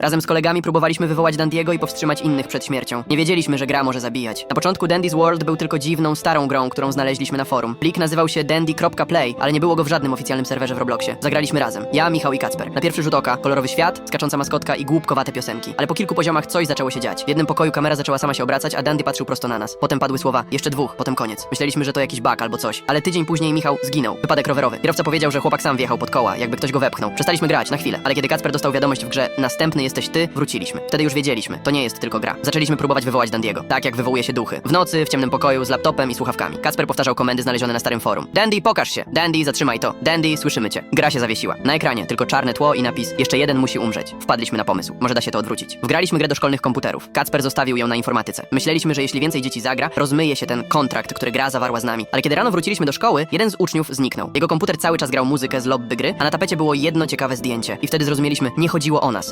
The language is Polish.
Razem z kolegami próbowaliśmy wywołać Dandiego i powstrzymać innych przed śmiercią. Nie wiedzieliśmy, że gra może zabijać. Na początku Dandy's World był tylko dziwną, starą grą, którą znaleźliśmy na forum. Plik nazywał się dandy.play, ale nie było go w żadnym oficjalnym serwerze w Robloxie. Zagraliśmy razem. Ja, Michał i Kacper. Na pierwszy rzut oka kolorowy świat, skacząca maskotka i głupkowate piosenki. Ale po kilku poziomach coś zaczęło się dziać. W jednym pokoju kamera zaczęła sama się obracać, a Dandy patrzył prosto na nas. Potem padły słowa, jeszcze dwóch, potem koniec. Myśleliśmy, że to jakiś bug albo coś. Ale tydzień później Michał zginął. Wypadek rowerowy. Kierowca powiedział, że chłopak sam wjechał pod koła, jakby ktoś go wepchnął. Przestaliśmy grać na chwilę, ale kiedy Kacper dostał wiadomość w grze Następny jesteś ty, wróciliśmy. Wtedy już wiedzieliśmy, to nie jest tylko gra. Zaczęliśmy próbować wywołać Dandiego, tak jak wywołuje się duchy. W nocy, w ciemnym pokoju, z laptopem i słuchawkami. Kacper powtarzał komendy znalezione na starym forum. Dandy, pokaż się! Dandy, zatrzymaj to! Dandy, słyszymy cię. Gra się zawiesiła. Na ekranie tylko czarne tło i napis Jeszcze jeden musi umrzeć. Wpadliśmy na pomysł. Może da się to odwrócić. Wgraliśmy grę do szkolnych komputerów. Kacper zostawił ją na informatyce. Myśleliśmy, że jeśli więcej dzieci zagra, rozmyje się ten kontrakt, który gra zawarła z nami. Ale kiedy rano wróciliśmy do szkoły, jeden z uczniów zniknął. Jego komputer cały czas grał muzykę z lobby gry, a na tapecie było jedno ciekawe zdjęcie. I wtedy zrozumieliśmy, nie chodziło o nas.